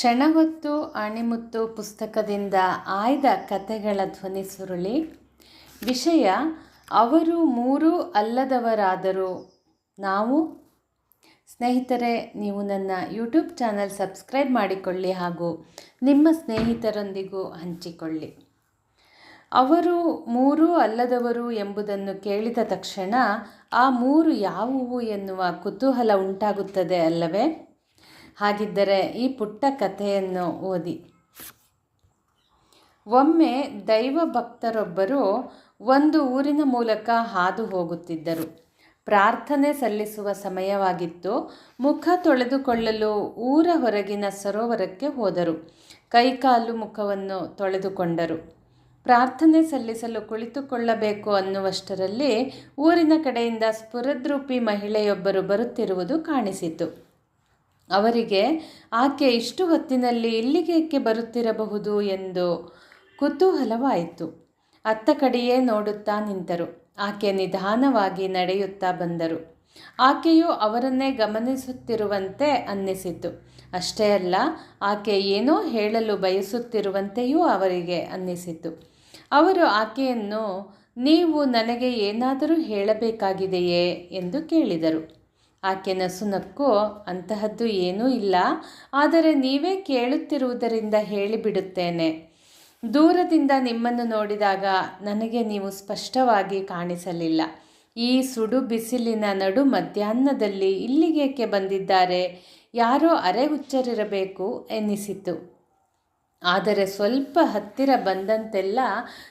ಕ್ಷಣವೊತ್ತು ಅಣಿಮುತ್ತು ಪುಸ್ತಕದಿಂದ ಆಯ್ದ ಕಥೆಗಳ ಧ್ವನಿ ಸುರುಳಿ. ವಿಷಯ, ಅವರು ಮೂರೂ ಅಲ್ಲದವರಾದರು ನಾವು? ಸ್ನೇಹಿತರೆ, ನೀವು ನನ್ನ ಯೂಟ್ಯೂಬ್ ಚಾನಲ್ ಸಬ್ಸ್ಕ್ರೈಬ್ ಮಾಡಿಕೊಳ್ಳಿ ಹಾಗೂ ನಿಮ್ಮ ಸ್ನೇಹಿತರೊಂದಿಗೂ ಹಂಚಿಕೊಳ್ಳಿ. ಅವರು ಮೂರೂ ಅಲ್ಲದವರು ಎಂಬುದನ್ನು ಕೇಳಿದ ತಕ್ಷಣ ಆ ಮೂರು ಯಾವುವು ಎನ್ನುವ ಕುತೂಹಲ ಉಂಟಾಗುತ್ತದೆ ಅಲ್ಲವೇ? ಹಾಗಿದ್ದರೆ ಈ ಪುಟ್ಟ ಕಥೆಯನ್ನು ಓದಿ. ಒಮ್ಮೆ ದೈವ ಭಕ್ತರೊಬ್ಬರು ಒಂದು ಊರಿನ ಮೂಲಕ ಹಾದು ಹೋಗುತ್ತಿದ್ದರು. ಪ್ರಾರ್ಥನೆ ಸಲ್ಲಿಸುವ ಸಮಯವಾಗಿತ್ತು. ಮುಖ ತೊಳೆದುಕೊಳ್ಳಲು ಊರ ಹೊರಗಿನ ಸರೋವರಕ್ಕೆ ಹೋದರು. ಕೈಕಾಲು ಮುಖವನ್ನು ತೊಳೆದುಕೊಂಡರು. ಪ್ರಾರ್ಥನೆ ಸಲ್ಲಿಸಲು ಕುಳಿತುಕೊಳ್ಳಬೇಕು ಅನ್ನುವಷ್ಟರಲ್ಲಿ ಊರಿನ ಕಡೆಯಿಂದ ಸ್ಫುರದ್ರೂಪಿ ಮಹಿಳೆಯೊಬ್ಬರು ಬರುತ್ತಿರುವುದು ಕಾಣಿಸಿತು. ಅವರಿಗೆ, ಆಕೆ ಇಷ್ಟು ಹೊತ್ತಿನಲ್ಲಿ ಇಲ್ಲಿಗೇಕೆ ಬರುತ್ತಿರಬಹುದು? ಎಂದು ಕುತೂಹಲವಾಯಿತು. ಅತ್ತ ಕಡೆಯೇ ನೋಡುತ್ತಾ ನಿಂತರು. ಆಕೆ ನಿಧಾನವಾಗಿ ನಡೆಯುತ್ತಾ ಬಂದರು. ಆಕೆಯು ಅವರನ್ನೇ ಗಮನಿಸುತ್ತಿರುವಂತೆ ಅನ್ನಿಸಿತು. ಅಷ್ಟೇ ಅಲ್ಲ, ಆಕೆ ಏನೋ ಹೇಳಲು ಬಯಸುತ್ತಿರುವಂತೆಯೂ ಅವರಿಗೆ ಅನ್ನಿಸಿತು. ಅವರು ಆಕೆಯನ್ನು, ನೀವು ನನಗೆ ಏನಾದರೂ ಹೇಳಬೇಕಾಗಿದೆಯೇ? ಎಂದು ಕೇಳಿದರು. ಆಕೆ ನಸುನಕ್ಕು ಅಂತಹದ್ದು ಏನೂ ಇಲ್ಲ. ಆದರೆ ನೀವೇ ಕೇಳುತ್ತಿರುವುದರಿಂದ ಹೇಳಿಬಿಡುತ್ತೇನೆ. ದೂರದಿಂದ ನಿಮ್ಮನ್ನು ನೋಡಿದಾಗ ನನಗೆ ನೀವು ಸ್ಪಷ್ಟವಾಗಿ ಕಾಣಿಸಲಿಲ್ಲ. ಈ ಸುಡು ಬಿಸಿಲಿನ ನಡು ಮಧ್ಯಾಹ್ನದಲ್ಲಿ ಇಲ್ಲಿಗೇಕೆ ಬಂದಿದ್ದಾರೆ? ಯಾರೋ ಅರೆ ಹುಚ್ಚರಿರಬೇಕು, ಎನ್ನಿಸಿತು. ಆದರೆ ಸ್ವಲ್ಪ ಹತ್ತಿರ ಬಂದಂತೆಲ್ಲ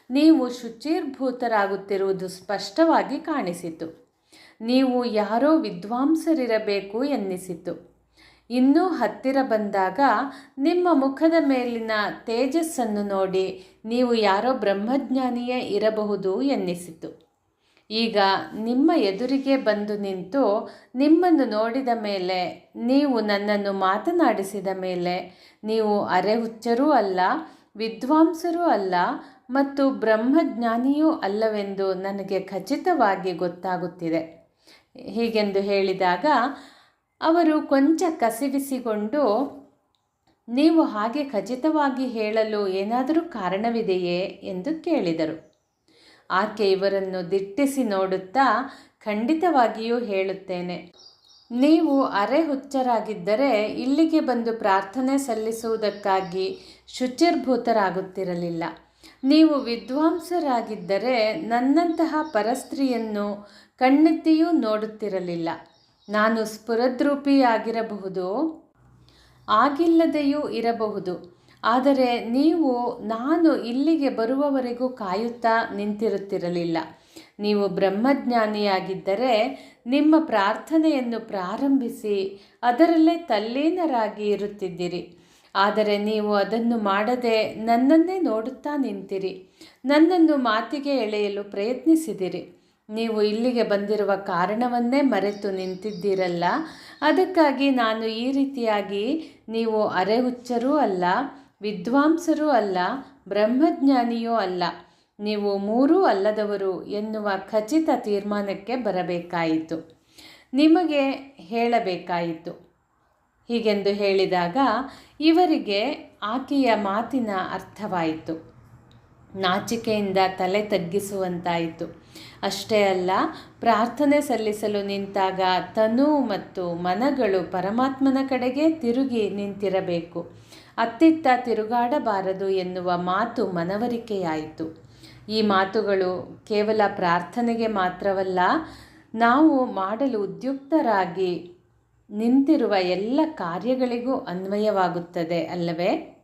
ನೀವು ಶುಚಿರ್ಭೂತರಾಗುತ್ತಿರುವುದು ಸ್ಪಷ್ಟವಾಗಿ ಕಾಣಿಸಿತು. ನೀವು ಯಾರೋ ವಿದ್ವಾಂಸರಿರಬೇಕು ಎನ್ನಿಸಿತು. ಇನ್ನೂ ಹತ್ತಿರ ಬಂದಾಗ ನಿಮ್ಮ ಮುಖದ ಮೇಲಿನ ತೇಜಸ್ಸನ್ನು ನೋಡಿ ನೀವು ಯಾರೋ ಬ್ರಹ್ಮಜ್ಞಾನಿಯೇ ಇರಬಹುದು ಎನ್ನಿಸಿತು. ಈಗ ನಿಮ್ಮ ಎದುರಿಗೆ ಬಂದು ನಿಂತು ನಿಮ್ಮನ್ನು ನೋಡಿದ ಮೇಲೆ, ನೀವು ನನ್ನನ್ನು ಮಾತನಾಡಿಸಿದ ಮೇಲೆ, ನೀವು ಅರೆಹುಚ್ಚರೂ ಅಲ್ಲ, ವಿದ್ವಾಂಸರೂ ಅಲ್ಲ ಮತ್ತು ಬ್ರಹ್ಮಜ್ಞಾನಿಯೂ ಅಲ್ಲವೆಂದು ನನಗೆ ಖಚಿತವಾಗಿ ಗೊತ್ತಾಗುತ್ತಿದೆ. ಹೀಗೆಂದು ಹೇಳಿದಾಗ, ಅವರು ಕೊಂಚ ಕಸಿವಿಸಿಕೊಂಡು, ನೀವು ಹಾಗೆ ಖಚಿತವಾಗಿ ಹೇಳಲು ಏನಾದರೂ ಕಾರಣವಿದೆಯೇ? ಎಂದು ಕೇಳಿದರು. ಆಕೆ ಇವರನ್ನು ದಿಟ್ಟಿಸಿ ನೋಡುತ್ತಾ, ಖಂಡಿತವಾಗಿಯೂ ಹೇಳುತ್ತೇನೆ. ನೀವು ಅರೆ ಹುಚ್ಚರಾಗಿದ್ದರೆ ಇಲ್ಲಿಗೆ ಬಂದು ಪ್ರಾರ್ಥನೆ ಸಲ್ಲಿಸುವುದಕ್ಕಾಗಿ ಶುಚಿರ್ಭೂತರಾಗುತ್ತಿರಲಿಲ್ಲ. ನೀವು ವಿದ್ವಾಂಸರಾಗಿದ್ದರೆ ನನ್ನಂತಹ ಪರಸ್ತ್ರೀಯನ್ನು ಕಣ್ಣೆತ್ತಿಯೂ ನೋಡುತ್ತಿರಲಿಲ್ಲ. ನಾನು ಸ್ಫುರದ್ರೂಪಿಯಾಗಿರಬಹುದು? ಆಗಿಲ್ಲದೆಯೂ ಇರಬಹುದು. ಆದರೆ ನೀವು, ನಾನು ಇಲ್ಲಿಗೆ ಬರುವವರೆಗೂ ಕಾಯುತ್ತಾ ನಿಂತಿರುತ್ತಿರಲಿಲ್ಲ. ನೀವು ಬ್ರಹ್ಮಜ್ಞಾನಿಯಾಗಿದ್ದರೆ ನಿಮ್ಮ ಪ್ರಾರ್ಥನೆಯನ್ನು ಪ್ರಾರಂಭಿಸಿ ಅದರಲ್ಲೇ ತಲ್ಲೀನರಾಗಿ ಇರುತ್ತಿದ್ದಿರಿ. ಆದರೆ ನೀವು ಅದನ್ನು ಮಾಡದೆ ನನ್ನನ್ನೇ ನೋಡುತ್ತಾ ನಿಂತಿರಿ. ನನ್ನನ್ನು ಮಾತಿಗೆ ಎಳೆಯಲು ಪ್ರಯತ್ನಿಸಿದಿರಿ. ನೀವು ಇಲ್ಲಿಗೆ ಬಂದಿರುವ ಕಾರಣವನ್ನೇ ಮರೆತು ನಿಂತಿದ್ದೀರಲ್ಲ. ಅದಕ್ಕಾಗಿ ನಾನು ಈ ರೀತಿಯಾಗಿ ನೀವು ಅರೆಹುಚ್ಚರೂ ಅಲ್ಲ, ವಿದ್ವಾಂಸರೂ ಅಲ್ಲ, ಬ್ರಹ್ಮಜ್ಞಾನಿಯೂ ಅಲ್ಲ. ನೀವು ಮೂರೂ ಅಲ್ಲದವರು ಎನ್ನುವ ಖಚಿತ ತೀರ್ಮಾನಕ್ಕೆ ಬರಬೇಕಾಯಿತು. ನಿಮಗೆ ಹೇಳಬೇಕಾಯಿತು. ಹೀಗೆಂದು ಹೇಳಿದಾಗ, ಇವರಿಗೆ ಆಕೆಯ ಮಾತಿನ ಅರ್ಥವಾಯಿತು. ನಾಚಿಕೆಯಿಂದ ತಲೆ ತಗ್ಗಿಸುವಂತಾಯಿತು. ಅಷ್ಟೇ ಅಲ್ಲ, ಪ್ರಾರ್ಥನೆ ಸಲ್ಲಿಸಲು ನಿಂತಾಗ ತನು ಮತ್ತು ಮನಗಳು ಪರಮಾತ್ಮನ ಕಡೆಗೆ ತಿರುಗಿ ನಿಂತಿರಬೇಕು. ಅತ್ತಿತ್ತ ತಿರುಗಾಡಬಾರದು ಎನ್ನುವ ಮಾತು ಮನವರಿಕೆಯಾಯಿತು. ಈ ಮಾತುಗಳು ಕೇವಲ ಪ್ರಾರ್ಥನೆಗೆ ಮಾತ್ರವಲ್ಲ, ನಾವು ಮಾಡಲು ಉದ್ಯುಕ್ತರಾಗಿ ನಿಂತಿರುವ ಎಲ್ಲ ಕಾರ್ಯಗಳಿಗೂ ಅನ್ವಯವಾಗುತ್ತದೆ ಅಲ್ಲವೇ?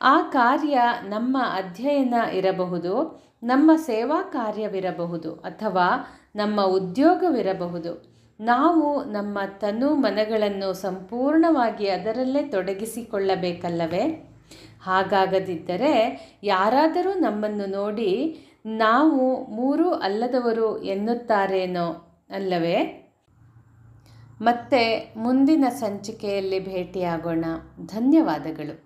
ಆ ಕಾರ್ಯ ನಮ್ಮ ಅಧ್ಯಯನ ಇರಬಹುದು, ನಮ್ಮ ಸೇವಾ ಕಾರ್ಯವಿರಬಹುದು ಅಥವಾ ನಮ್ಮ ಉದ್ಯೋಗವಿರಬಹುದು. ನಾವು ನಮ್ಮ ತನು ಮನಗಳನ್ನು ಸಂಪೂರ್ಣವಾಗಿ ಅದರಲ್ಲೇ ತೊಡಗಿಸಿಕೊಳ್ಳಬೇಕಲ್ಲವೇ? ಹಾಗಾಗದಿದ್ದರೆ ಯಾರಾದರೂ ನಮ್ಮನ್ನು ನೋಡಿ, ನಾವು ಮೂರೂ ಅಲ್ಲದವರು ಎನ್ನುತ್ತಾರೇನೋ ಅಲ್ಲವೇ? ಮತ್ತೆ ಮುಂದಿನ ಸಂಚಿಕೆಯಲ್ಲಿ ಭೇಟಿಯಾಗೋಣ. ಧನ್ಯವಾದಗಳು.